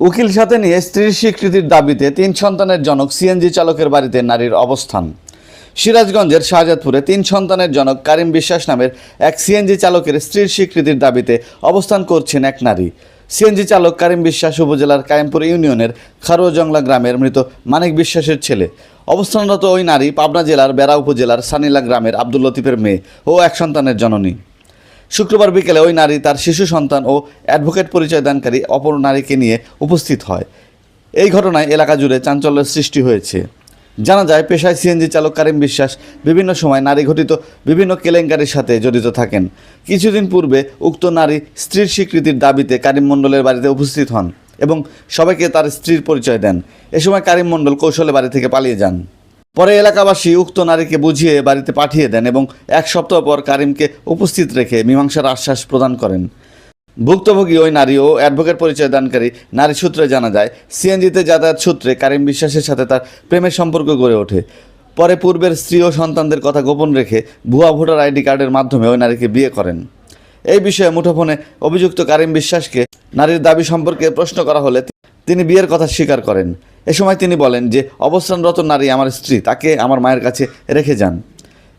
উকিল সাথে নিয়ে স্ত্রীর স্বীকৃতির দাবিতে তিন সন্তানের জনক সিএনজি চালকের বাড়িতে নারীর অবস্থান। সিরাজগঞ্জের শাহজাদপুরে তিন সন্তানের জনক কারিম বিশ্বাস নামের এক সিএনজি চালকের স্ত্রীর স্বীকৃতির দাবিতে অবস্থান করছেন এক নারী। সিএনজি চালক কারিম বিশ্বাস উপজেলার কায়েমপুর ইউনিয়নের খারুয়াজংলা গ্রামের মৃত মানিক বিশ্বাসের ছেলে। অবস্থানরত ওই নারী পাবনা জেলার বেড়া উপজেলার সানিলা গ্রামের আব্দুল লতিফের মেয়ে ও এক সন্তানের জননী। শুক্রবার বিকেলে ওই নারী তার শিশু সন্তান ও অ্যাডভোকেট পরিচয় দানকারী অপর নারীকে নিয়ে উপস্থিত হয়। এই ঘটনায় এলাকা জুড়ে চাঞ্চল্যের সৃষ্টি হয়েছে। জানা যায়, পেশায় সিএনজি চালক কারিম বিশ্বাস বিভিন্ন সময় নারী ঘটিত বিভিন্ন কেলেঙ্কারির সাথে জড়িত থাকেন। কিছুদিন পূর্বে উক্ত নারী স্ত্রীর স্বীকৃতির দাবিতে কারিম মণ্ডলের বাড়িতে উপস্থিত হন এবং সবাইকে তার স্ত্রীর পরিচয় দেন। এ সময় কারিম মণ্ডল কৌশলে বাড়ি থেকে পালিয়ে যান। পরে এলাকাবাসী উক্ত নারীকে বুঝিয়ে বাড়িতে পাঠিয়ে দেন এবং এক সপ্তাহ পর কারিমকে উপস্থিত রেখে মীমাংসার আশ্বাস প্রদান করেন। ভুক্তভোগী ওই নারী ও অ্যাডভোকেট পরিচয় দানকারী নারী সূত্রে জানা যায়, সিএনজিতে যাতায়াত সূত্রে কারিম বিশ্বাসের সাথে তার প্রেমের সম্পর্ক গড়ে ওঠে। পরে পূর্বের স্ত্রী ও সন্তানদের কথা গোপন রেখে ভুয়া ভোটার আইডি কার্ডের মাধ্যমে ওই নারীকে বিয়ে করেন। এই বিষয়ে মুঠোফোনে অভিযুক্ত কারিম বিশ্বাসকে নারীর দাবি সম্পর্কে প্রশ্ন করা হলে তিনি বিয়ের কথা স্বীকার করেন। এ সময় তিনি বলেন যে, অবস্থানরত নারী আমার স্ত্রী, তাকে আমার মায়ের কাছে রেখে যান।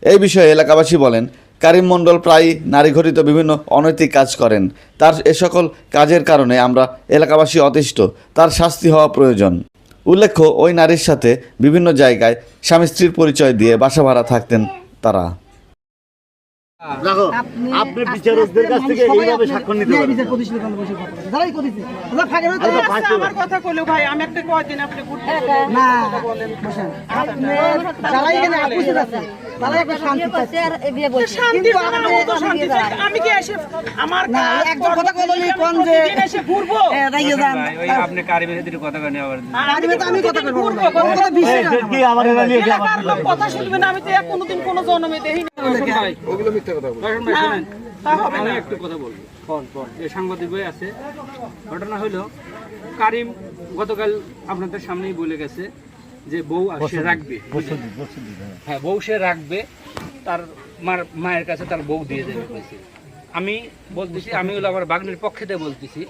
এই বিষয়ে এলাকাবাসী বলেন, কারিম মণ্ডল প্রায়ই নারী ঘটিত বিভিন্ন অনৈতিক কাজ করেন। তার এ সকল কাজের কারণে আমরা এলাকাবাসী অতিষ্ঠ, তার শাস্তি হওয়া প্রয়োজন। উল্লেখ্য, ওই নারীর সাথে বিভিন্ন জায়গায় স্বামী স্ত্রীর পরিচয় দিয়ে বাসা ভাড়া থাকতেন তারা। দেখো আপনি আপনি বিচারকদের কাছ থেকে এইভাবে সাক্ষ্য নিতে পারেন বিচার প্রতিষ্ঠিত করতে বসে কথা। যারাই করেছে, ফাঁকে আচ্ছা, আমার কথা কইলো ভাই আমি একটা কয়দিন আপনি ঘুরতে গেলেন। না, বসেন। আপনি যারা এখানে আপুসে আছে, তারা একটা শান্তি চাচ্ছে। শান্তি কিন্তু আমার আপনি- মতো শান্তি চাই। আমি কি এসে আমার একজন কথা যদি কোন যে- এসে ঘুরবো। রাইয়ে যান। আপনি কারিমের সাথে কথা কয় আবার আর আমি আমি কথা বলব ঘুরবো, কথা কথা বিশ্বাস কি আমার এরা নিয়ে কি আমার এলাকার লোক কথা শুনবে আমি তো কোনোদিন কোনো জন্মে দেখিনি ওগুলো মিথ্যা কথা বলে তা হবে না। একটু কথা বলব। Phone phone. যে সাংবাদিক ভাই আছে। ঘটনা হলো কারিম গতকাল আপনাদের সামনেই বলে গেছে যে বউ সে রাখবে। হ্যাঁ। বউ সে রাখবে তার মার মায়ের কাছে তার বউ দিয়ে দেবে কইছে আমি বলতেছি আমি হলো আমার বাগনির পক্ষেতে বলতেছি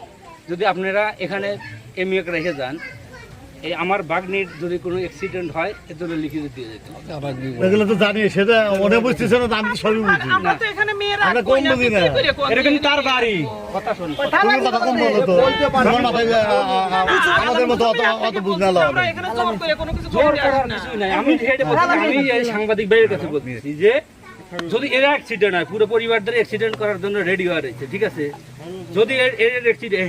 যদি আপনারা এখানে এমএক রেখে যান এই আমার বাগনির যদি কোনো অ্যাক্সিডেন্ট হয় এর জন্য লিখিত দিয়ে যেতে হবে। এগুলো তো জানি সেটা মনে বুঝতেছে না আমি সবই বুঝি। আমরা কম বুঝি না। বিক্রি এটা কিন্তু তার বাড়ি। কথা শুন কথা কম বলো তো। তোমার মাথায় আ, আ, আ, আমাদের মতো অত অত বুঝ না আমরা জোর করে কোনো কিছু জোর করতে করার কিছুই নাই। আমি আমি এই সাংবাদিক ভাইয়ের কাছে বলতেছি যে যদি এর অ্যাক্সিডেন্ট হয় পুরো পরিবারদের অ্যাক্সিডেন্ট করার জন্য রেডি হয়ে রয়েছে ঠিক আছে? যদি এর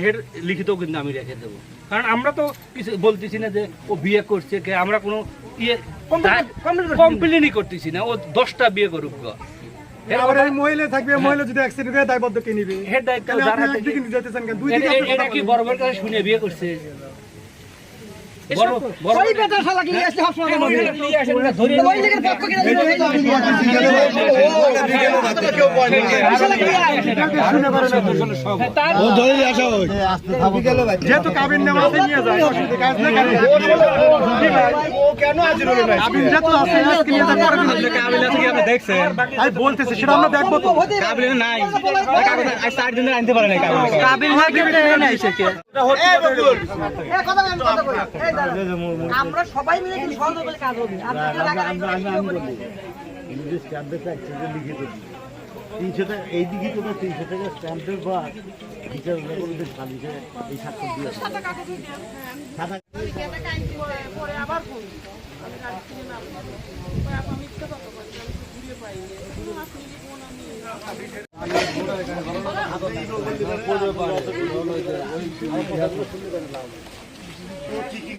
এর লিখিত কিন্তু আমি রেখে দেবো। কারণ আমরা তো কিছু বলতেছি না যে ও বিয়ে করছে কে আমরা কোনো ইয়ে কমপ্লেনই করতেছি না। ও দশটা বিয়ে করুক গো। এর আবার এই মহিলা থাকবে মহিলা যদি অ্যাক্সিডেন্ট হয় দায়বদ্ধ কে নিবে? হেড দায়িত্ব যার হাতে একদিকে নিতে যেতেছেন কেন দুই দিকে এটা কি বড় বড় কাছে শুনে বিয়ে করছে? ওই শালা কি আসছে না, ওই লেগের পক্ষ কিনা দিল। ও ধরে আসা যেহেতু কাবিন নেওয়া নিয়ে যায় অসুবিধা কাজ আছে আজকে নিয়ে পরে। আমি বলতেছি সেটা আমরা দেখব তো। এ, কথা বলেন, কথা বলেন। এই দাঁড়ান। আমরা সবাই মিলে কিন্তু সহযোগ করলে কাজ হবে আপনি যে জায়গায় রাখবেন, বলি। তিনশো টাকা এই দিকে তো তিনশো টাকা স্ট্যাম্পের বা বিচার সালিশে এই স্বাক্ষর দিয়ে সাদা কাগজে দেন, হ্যাঁ। আবার আমি-